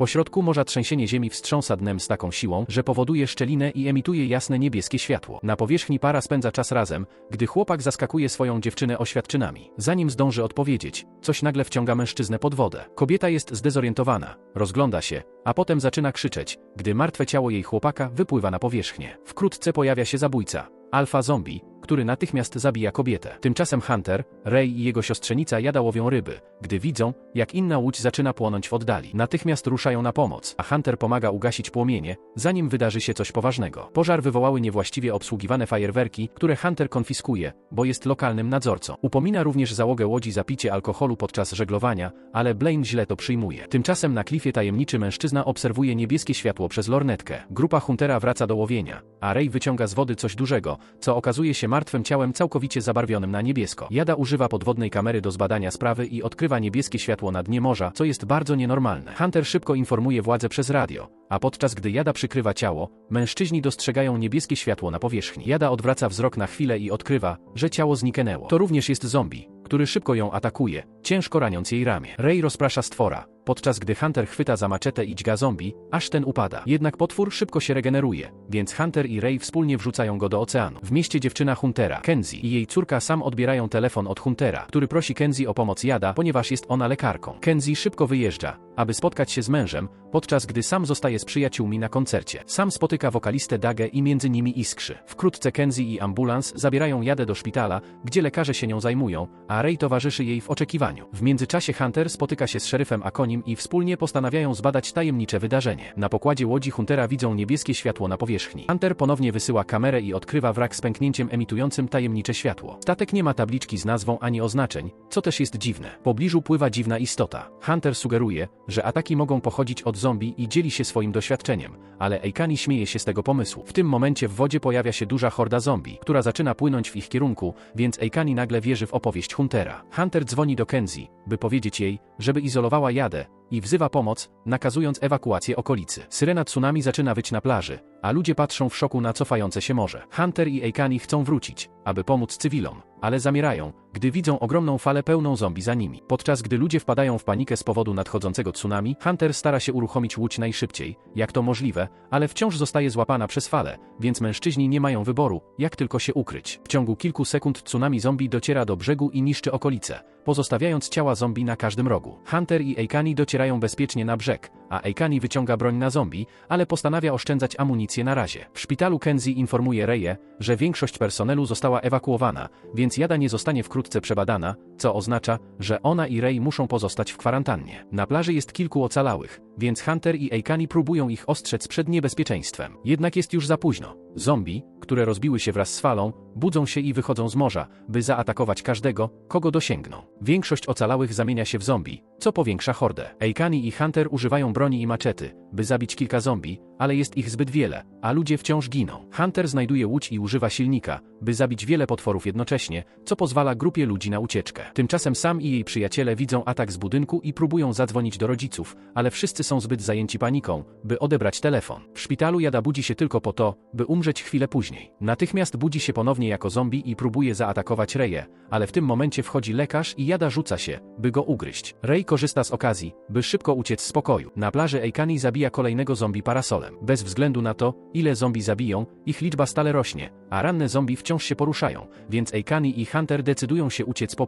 Po środku morza trzęsienie ziemi wstrząsa dnem z taką siłą, że powoduje szczelinę i emituje jasne niebieskie światło. Na powierzchni para spędza czas razem, gdy chłopak zaskakuje swoją dziewczynę oświadczynami. Zanim zdąży odpowiedzieć, coś nagle wciąga mężczyznę pod wodę. Kobieta jest zdezorientowana, rozgląda się, a potem zaczyna krzyczeć, gdy martwe ciało jej chłopaka wypływa na powierzchnię. Wkrótce pojawia się zabójca. Alfa zombie, który natychmiast zabija kobietę. Tymczasem Hunter, Ray i jego siostrzenica jada łowią ryby, gdy widzą, jak inna łódź zaczyna płonąć w oddali. Natychmiast ruszają na pomoc, a Hunter pomaga ugasić płomienie, zanim wydarzy się coś poważnego. Pożar wywołały niewłaściwie obsługiwane fajerwerki, które Hunter konfiskuje, bo jest lokalnym nadzorcą. Upomina również załogę łodzi za picie alkoholu podczas żeglowania, ale Blaine źle to przyjmuje. Tymczasem na klifie tajemniczy mężczyzna obserwuje niebieskie światło przez lornetkę. Grupa Huntera wraca do łowienia, a Ray wyciąga z wody coś dużego, co okazuje się martwym ciałem całkowicie zabarwionym na niebiesko. Jada używa podwodnej kamery do zbadania sprawy i odkrywa niebieskie światło na dnie morza, co jest bardzo nienormalne. Hunter szybko informuje władze przez radio, a podczas gdy Jada przykrywa ciało, mężczyźni dostrzegają niebieskie światło na powierzchni. Jada odwraca wzrok na chwilę i odkrywa, że ciało zniknęło. To również jest zombie, który szybko ją atakuje, ciężko raniąc jej ramię. Ray rozprasza stwora, podczas gdy Hunter chwyta za maczetę i dźga zombie, aż ten upada. Jednak potwór szybko się regeneruje, więc Hunter i Ray wspólnie wrzucają go do oceanu. W mieście dziewczyna Huntera, Kenzie i jej córka sam odbierają telefon od Huntera, który prosi Kenzie o pomoc Jada, ponieważ jest ona lekarką. Kenzie szybko wyjeżdża, aby spotkać się z mężem, podczas gdy sam zostaje z przyjaciółmi na koncercie. Sam spotyka wokalistę Dagę i między nimi iskrzy. Wkrótce Kenzie i ambulans zabierają Jadę do szpitala, gdzie lekarze się nią zajmują, a Ray towarzyszy jej w oczekiwaniu. W międzyczasie Hunter spotyka się z szeryfem Akonim i wspólnie postanawiają zbadać tajemnicze wydarzenie. Na pokładzie łodzi Huntera widzą niebieskie światło na powierzchni. Hunter ponownie wysyła kamerę i odkrywa wrak z pęknięciem emitującym tajemnicze światło. Statek nie ma tabliczki z nazwą ani oznaczeń, co też jest dziwne. W pobliżu pływa dziwna istota. Hunter sugeruje, że ataki mogą pochodzić od zombie i dzieli się swoim doświadczeniem, ale Eikani śmieje się z tego pomysłu. W tym momencie w wodzie pojawia się duża horda zombie, która zaczyna płynąć w ich kierunku, więc Eikani nagle wierzy w opowieść Huntera. Hunter dzwoni do Kenzie, by powiedzieć jej, żeby izolowała Jadę, i wzywa pomoc, nakazując ewakuację okolicy. Syrena tsunami zaczyna wyć na plaży, a ludzie patrzą w szoku na cofające się morze. Hunter i Eikani chcą wrócić, aby pomóc cywilom, ale zamierają, gdy widzą ogromną falę pełną zombie za nimi. Podczas gdy ludzie wpadają w panikę z powodu nadchodzącego tsunami, Hunter stara się uruchomić łódź najszybciej, jak to możliwe, ale wciąż zostaje złapana przez falę, więc mężczyźni nie mają wyboru, jak tylko się ukryć. W ciągu kilku sekund tsunami zombie dociera do brzegu i niszczy okolice, pozostawiając ciała zombie na każdym rogu. Hunter i Eikani docierają bezpiecznie na brzeg, a Eikani wyciąga broń na zombie, ale postanawia oszczędzać amunicję na razie. W szpitalu Kenzie informuje Reje, że większość personelu została ewakuowana, więc Jada nie zostanie wkrótce przebadana, co oznacza, że ona i Ray muszą pozostać w kwarantannie. Na plaży jest kilku ocalałych, więc Hunter i Eikani próbują ich ostrzec przed niebezpieczeństwem. Jednak jest już za późno. Zombie, które rozbiły się wraz z falą, budzą się i wychodzą z morza, by zaatakować każdego, kogo dosięgną. Większość ocalałych zamienia się w zombie, co powiększa hordę. Eikani i Hunter używają broni i maczety, by zabić kilka zombie, ale jest ich zbyt wiele, a ludzie wciąż giną. Hunter znajduje łódź i używa silnika, by zabić wiele potworów jednocześnie, co pozwala grupie ludzi na ucieczkę. Tymczasem sam i jej przyjaciele widzą atak z budynku i próbują zadzwonić do rodziców, ale wszyscy są zbyt zajęci paniką, by odebrać telefon. W szpitalu Jada budzi się tylko po to, by umrzeć chwilę później. Natychmiast budzi się ponownie jako zombie i próbuje zaatakować Reję, ale w tym momencie wchodzi lekarz i Jada rzuca się, by go ugryźć. Ray korzysta z okazji, by szybko uciec z pokoju. Na plaży Eikani zabija kolejnego zombie parasolem. Bez względu na to, ile zombie zabiją, ich liczba stale rośnie, a ranne zombie wciąż się poruszają, więc Eikani i Hunter decydują się uciec po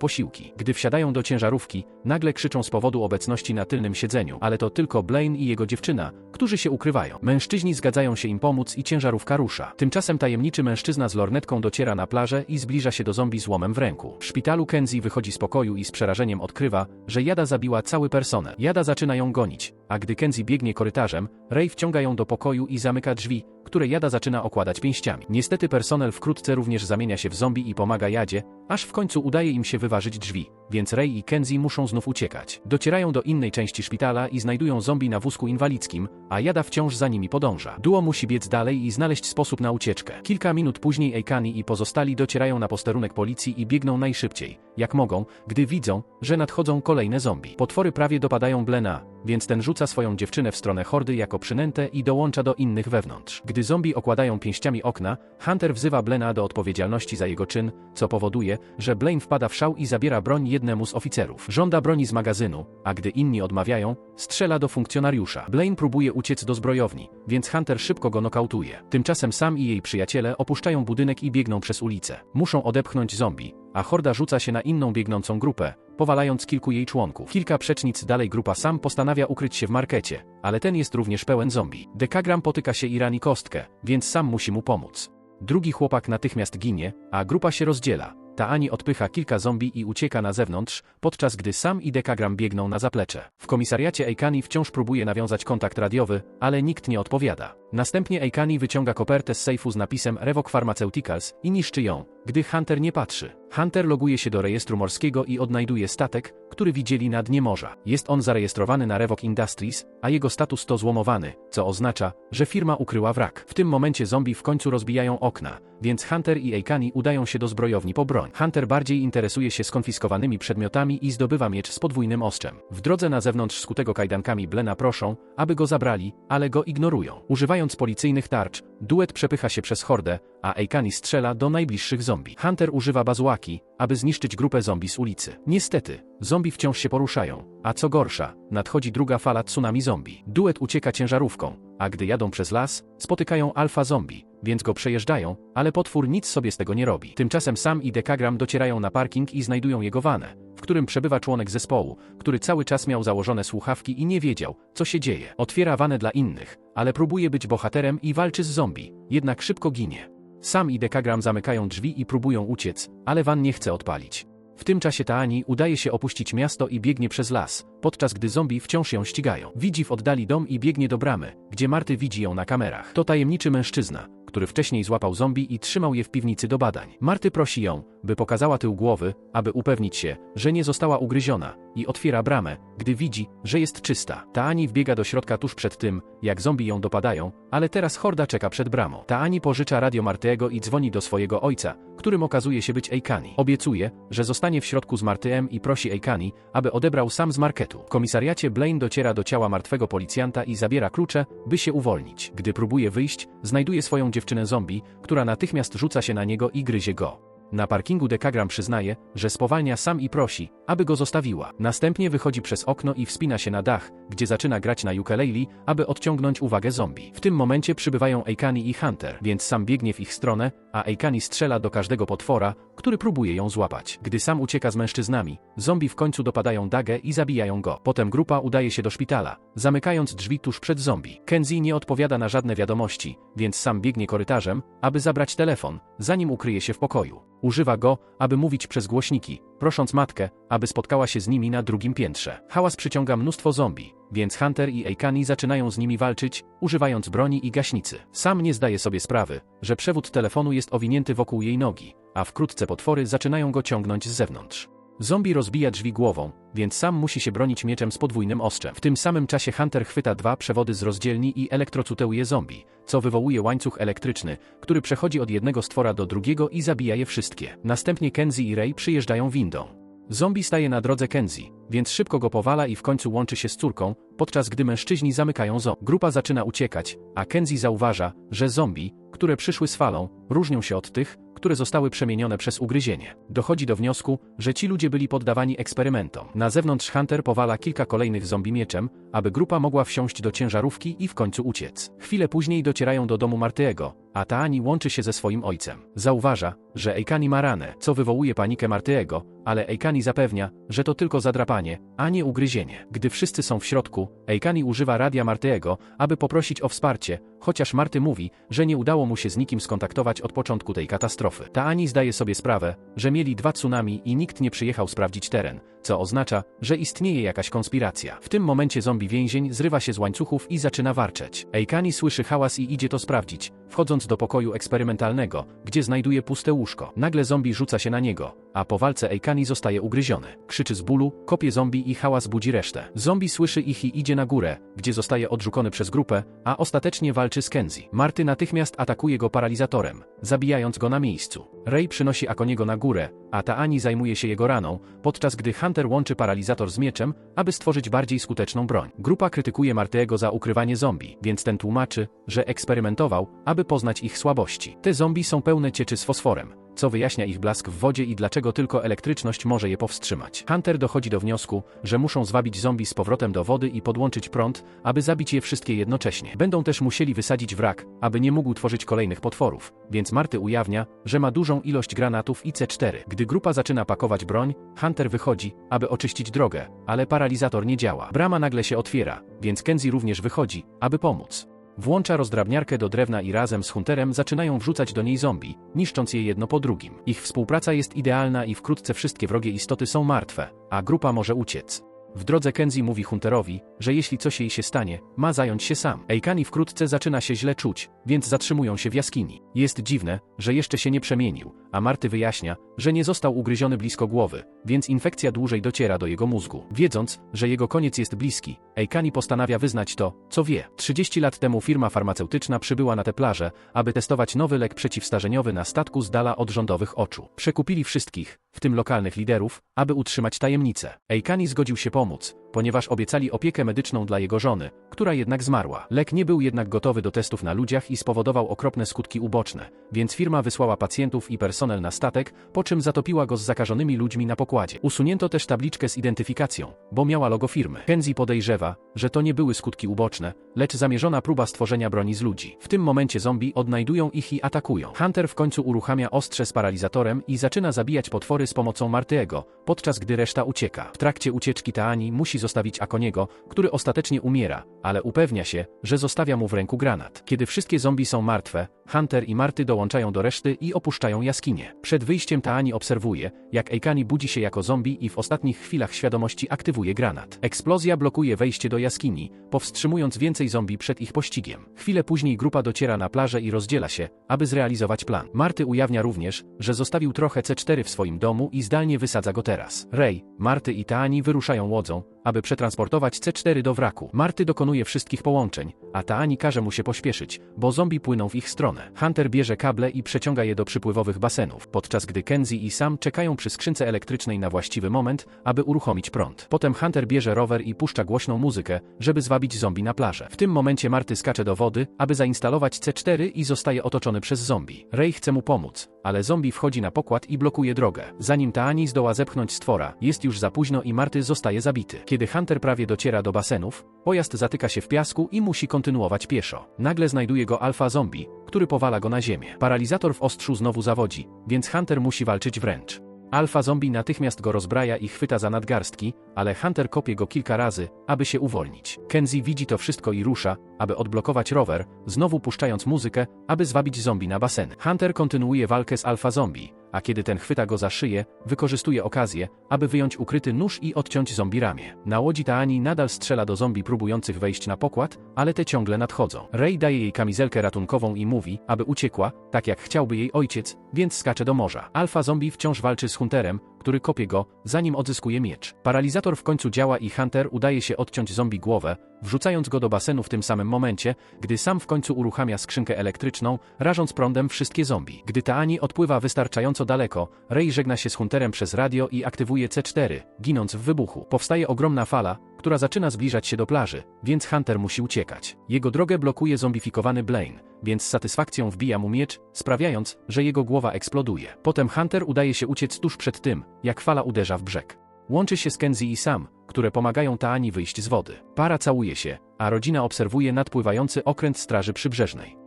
Gdy wsiadają do ciężarówki, nagle krzyczą z powodu obecności na tylnym siedzeniu, ale to tylko Blaine i jego dziewczyna, którzy się ukrywają. Mężczyźni zgadzają się im pomóc i ciężarówka rusza. Tymczasem tajemniczy mężczyzna z lornetką dociera na plażę i zbliża się do zombie z łomem w ręku. W szpitalu Kenzie wychodzi z pokoju i z przerażeniem odkrywa, że Jada zabiła cały personel. Jada zaczyna ją gonić, a gdy Kenzie biegnie korytarzem, Ray wciąga ją do pokoju i zamyka drzwi, które Jada zaczyna okładać pięściami. Niestety personel wkrótce również zamienia się w zombie i pomaga Jadzie, aż w końcu udaje im się wyważyć drzwi, więc Ray i Kenzie muszą znów uciekać. Docierają do innej części szpitala i znajdują zombie na wózku inwalidzkim, a Jada wciąż za nimi podąża. Duo musi biec dalej i znaleźć sposób na ucieczkę. Kilka minut później Eikani i pozostali docierają na posterunek policji i biegną najszybciej, jak mogą, gdy widzą, że nadchodzą kolejne zombie. Potwory prawie dopadają Blena, więc ten rzuca swoją dziewczynę w stronę hordy jako przynętę i dołącza do innych wewnątrz. Gdy zombie okładają pięściami okna, Hunter wzywa Blena do odpowiedzialności za jego czyn, co powoduje, że Blaine wpada w szał i zabiera broń jednemu z oficerów. Żąda broni z magazynu, a gdy inni odmawiają, strzela do funkcjonariusza. Blaine próbuje uciec do zbrojowni, więc Hunter szybko go nokautuje. Tymczasem sam i jej przyjaciele opuszczają budynek i biegną przez ulicę. Muszą odepchnąć zombie, a horda rzuca się na inną biegnącą grupę, powalając kilku jej członków. Kilka przecznic dalej grupa Sam postanawia ukryć się w markecie, ale ten jest również pełen zombie. Dekagram potyka się i kostkę, więc Sam musi mu pomóc. Drugi chłopak natychmiast ginie, a grupa się rozdziela. Taani odpycha kilka zombie i ucieka na zewnątrz, podczas gdy Sam i Dekagram biegną na zaplecze. W komisariacie Eikani wciąż próbuje nawiązać kontakt radiowy, ale nikt nie odpowiada. Następnie Eikani wyciąga kopertę z sejfu z napisem Revok Pharmaceuticals i niszczy ją, gdy Hunter nie patrzy. Hunter loguje się do rejestru morskiego i odnajduje statek, który widzieli na dnie morza. Jest on zarejestrowany na Revok Industries, a jego status to złomowany, co oznacza, że firma ukryła wrak. W tym momencie zombie w końcu rozbijają okna, więc Hunter i Eikani udają się do zbrojowni po broń. Hunter bardziej interesuje się skonfiskowanymi przedmiotami i zdobywa miecz z podwójnym ostrzem. W drodze na zewnątrz skutego kajdankami Blena proszą, aby go zabrali, ale go ignorują. Używając policyjnych tarcz, duet przepycha się przez hordę, a Eikani strzela do najbliższych zombie. Hunter używa bazułaki, aby zniszczyć grupę zombie z ulicy. Niestety, zombie wciąż się poruszają, a co gorsza, nadchodzi druga fala tsunami zombie. Duet ucieka ciężarówką, a gdy jadą przez las, spotykają alfa zombie, więc go przejeżdżają, ale potwór nic sobie z tego nie robi. Tymczasem Sam i Dekagram docierają na parking i znajdują jego vanę, w którym przebywa członek zespołu, który cały czas miał założone słuchawki i nie wiedział, co się dzieje. Otwiera vanę dla innych, ale próbuje być bohaterem i walczy z zombie, jednak szybko ginie. Sam i Dekagram zamykają drzwi i próbują uciec, ale van nie chce odpalić. W tym czasie Taani udaje się opuścić miasto i biegnie przez las, podczas gdy zombie wciąż ją ścigają. Widzi w oddali dom i biegnie do bramy, gdzie Marty widzi ją na kamerach. To tajemniczy mężczyzna, który wcześniej złapał zombie i trzymał je w piwnicy do badań. Marty prosi ją, by pokazała tył głowy, aby upewnić się, że nie została ugryziona, i otwiera bramę, gdy widzi, że jest czysta. Taani wbiega do środka tuż przed tym, jak zombie ją dopadają, ale teraz horda czeka przed bramą. Taani pożycza radio Martyego i dzwoni do swojego ojca, którym okazuje się być Eikani. Obiecuje, że zostanie w środku z Martyem i prosi Eikani, aby odebrał sam z marketu. W komisariacie Blaine dociera do ciała martwego policjanta i zabiera klucze, by się uwolnić. Gdy próbuje wyjść, znajduje swoją dziewczynę zombie, która natychmiast rzuca się na niego i gryzie go. Na parkingu Dekagram przyznaje, że spowalnia sam i prosi, aby go zostawiła. Następnie wychodzi przez okno i wspina się na dach, gdzie zaczyna grać na ukulele, aby odciągnąć uwagę zombie. W tym momencie przybywają Eikani i Hunter, więc sam biegnie w ich stronę, a Eikani strzela do każdego potwora, który próbuje ją złapać. Gdy sam ucieka z mężczyznami, zombie w końcu dopadają Dagę i zabijają go. Potem grupa udaje się do szpitala, zamykając drzwi tuż przed zombie. Kenzie nie odpowiada na żadne wiadomości, więc sam biegnie korytarzem, aby zabrać telefon, zanim ukryje się w pokoju. Używa go, aby mówić przez głośniki, prosząc matkę, aby spotkała się z nimi na drugim piętrze. Hałas przyciąga mnóstwo zombie, więc Hunter i Eikani zaczynają z nimi walczyć, używając broni i gaśnicy. Sam nie zdaje sobie sprawy, że przewód telefonu jest owinięty wokół jej nogi, a wkrótce potwory zaczynają go ciągnąć z zewnątrz. Zombie rozbija drzwi głową, więc sam musi się bronić mieczem z podwójnym ostrzem. W tym samym czasie Hunter chwyta dwa przewody z rozdzielni i elektrocuteuje zombie, co wywołuje łańcuch elektryczny, który przechodzi od jednego stwora do drugiego i zabija je wszystkie. Następnie Kenzie i Ray przyjeżdżają windą. Zombie staje na drodze Kenzie, więc szybko go powala i w końcu łączy się z córką, podczas gdy mężczyźni zamykają zo. Grupa zaczyna uciekać, a Kenzie zauważa, że zombie, które przyszły z falą, różnią się od tych, które zostały przemienione przez ugryzienie. Dochodzi do wniosku, że ci ludzie byli poddawani eksperymentom. Na zewnątrz Hunter powala kilka kolejnych zombie mieczem, aby grupa mogła wsiąść do ciężarówki i w końcu uciec. Chwilę później docierają do domu Martyego, a Taani łączy się ze swoim ojcem. Zauważa, że Eikani ma ranę, co wywołuje panikę Martyego, ale Eikani zapewnia, że to tylko zadrapanie, a nie ugryzienie. Gdy wszyscy są w środku, Eikani używa radia Martyego, aby poprosić o wsparcie, chociaż Marty mówi, że nie udało mu się z nikim skontaktować od początku tej katastrofy. Taani zdaje sobie sprawę, że mieli dwa tsunami i nikt nie przyjechał sprawdzić teren, co oznacza, że istnieje jakaś konspiracja. W tym momencie zombie więzień zrywa się z łańcuchów i zaczyna warczeć. Eikani słyszy hałas i idzie to sprawdzić, wchodząc do pokoju eksperymentalnego, gdzie znajduje puste łóżko. Nagle zombie rzuca się na niego, a po walce Eikani zostaje ugryziony. Krzyczy z bólu, kopie zombie i hałas budzi resztę. Zombie słyszy ich i idzie na górę, gdzie zostaje odrzucony przez grupę, a ostatecznie walczy z Kenzie. Marty natychmiast atakuje go paralizatorem, zabijając go na miejscu. Ray przynosi Akoniego na górę, a Taani zajmuje się jego raną, podczas gdy Hunter łączy paralizator z mieczem, aby stworzyć bardziej skuteczną broń. Grupa krytykuje Martego za ukrywanie zombie, więc ten tłumaczy, że eksperymentował, aby poznać ich słabości. Te zombie są pełne cieczy z fosforem, co wyjaśnia ich blask w wodzie i dlaczego tylko elektryczność może je powstrzymać. Hunter dochodzi do wniosku, że muszą zwabić zombie z powrotem do wody i podłączyć prąd, aby zabić je wszystkie jednocześnie. Będą też musieli wysadzić wrak, aby nie mógł tworzyć kolejnych potworów, więc Marty ujawnia, że ma dużą ilość granatów i C4. Gdy grupa zaczyna pakować broń, Hunter wychodzi, aby oczyścić drogę, ale paralizator nie działa. Brama nagle się otwiera, więc Kenzie również wychodzi, aby pomóc. Włącza rozdrabniarkę do drewna i razem z Hunterem zaczynają wrzucać do niej zombie, niszcząc je jedno po drugim. Ich współpraca jest idealna i wkrótce wszystkie wrogie istoty są martwe, a grupa może uciec. W drodze Kenzie mówi Hunterowi, że jeśli coś jej się stanie, ma zająć się sam. Eikani wkrótce zaczyna się źle czuć, więc zatrzymują się w jaskini. Jest dziwne, że jeszcze się nie przemienił, a Marty wyjaśnia, że nie został ugryziony blisko głowy, więc infekcja dłużej dociera do jego mózgu. Wiedząc, że jego koniec jest bliski, Eikani postanawia wyznać to, co wie. 30 lat temu firma farmaceutyczna przybyła na tę plażę, aby testować nowy lek przeciwstarzeniowy na statku z dala od rządowych oczu. Przekupili wszystkich, w tym lokalnych liderów, aby utrzymać tajemnicę. Eikani zgodził się pomóc, Komut ponieważ obiecali opiekę medyczną dla jego żony, która jednak zmarła. Lek nie był jednak gotowy do testów na ludziach i spowodował okropne skutki uboczne, więc firma wysłała pacjentów i personel na statek, po czym zatopiła go z zakażonymi ludźmi na pokładzie. Usunięto też tabliczkę z identyfikacją, bo miała logo firmy. Kenzie podejrzewa, że to nie były skutki uboczne, lecz zamierzona próba stworzenia broni z ludzi. W tym momencie zombie odnajdują ich i atakują. Hunter w końcu uruchamia ostrze z paralizatorem i zaczyna zabijać potwory z pomocą Martyego, podczas gdy reszta ucieka. W trakcie ucieczki Taani musi zostawić Akoniego, który ostatecznie umiera, ale upewnia się, że zostawia mu w ręku granat. Kiedy wszystkie zombie są martwe, Hunter i Marty dołączają do reszty i opuszczają jaskinię. Przed wyjściem Taani obserwuje, jak Eikani budzi się jako zombie i w ostatnich chwilach świadomości aktywuje granat. Eksplozja blokuje wejście do jaskini, powstrzymując więcej zombie przed ich pościgiem. Chwilę później grupa dociera na plażę i rozdziela się, aby zrealizować plan. Marty ujawnia również, że zostawił trochę C4 w swoim domu i zdalnie wysadza go teraz. Ray, Marty i Taani wyruszają łodzą, aby przetransportować C4 do wraku. Marty dokonuje wszystkich połączeń, a Taani każe mu się pośpieszyć, bo zombie płyną w ich stronę. Hunter bierze kable i przeciąga je do przypływowych basenów, podczas gdy Kenzie i Sam czekają przy skrzynce elektrycznej na właściwy moment, aby uruchomić prąd. Potem Hunter bierze rower i puszcza głośną muzykę, żeby zwabić zombie na plażę. W tym momencie Marty skacze do wody, aby zainstalować C4 i zostaje otoczony przez zombie. Ray chce mu pomóc, ale zombie wchodzi na pokład i blokuje drogę. Zanim Taani zdoła zepchnąć stwora, jest już za późno i Marty zostaje zabity. Kiedy Hunter prawie dociera do basenów, pojazd zatyka się w piasku i musi kontynuować pieszo. Nagle znajduje go alfa zombie, który powala go na ziemię. Paralizator w ostrzu znowu zawodzi, więc Hunter musi walczyć wręcz. Alfa zombie natychmiast go rozbraja i chwyta za nadgarstki, ale Hunter kopie go kilka razy, aby się uwolnić. Kenzie widzi to wszystko i rusza, aby odblokować rower, znowu puszczając muzykę, aby zwabić zombie na baseny. Hunter kontynuuje walkę z alfa zombie, a kiedy ten chwyta go za szyję, wykorzystuje okazję, aby wyjąć ukryty nóż i odciąć zombie ramię. Na łodzi Taani nadal strzela do zombie próbujących wejść na pokład, ale te ciągle nadchodzą. Ray daje jej kamizelkę ratunkową i mówi, aby uciekła, tak jak chciałby jej ojciec, więc skacze do morza. Alfa zombie wciąż walczy z Hunterem, który kopie go, zanim odzyskuje miecz. Paralizator w końcu działa i Hunter udaje się odciąć zombie głowę, wrzucając go do basenu w tym samym momencie, gdy sam w końcu uruchamia skrzynkę elektryczną, rażąc prądem wszystkie zombie. Gdy Taani odpływa wystarczająco daleko, Ray żegna się z Hunterem przez radio i aktywuje C4, ginąc w wybuchu. Powstaje ogromna fala, która zaczyna zbliżać się do plaży, więc Hunter musi uciekać. Jego drogę blokuje zombifikowany Blaine, więc z satysfakcją wbija mu miecz, sprawiając, że jego głowa eksploduje. Potem Hunter udaje się uciec tuż przed tym, jak fala uderza w brzeg. Łączy się z Kenzie i Sam, które pomagają Taani wyjść z wody. Para całuje się, a rodzina obserwuje nadpływający okręt Straży Przybrzeżnej.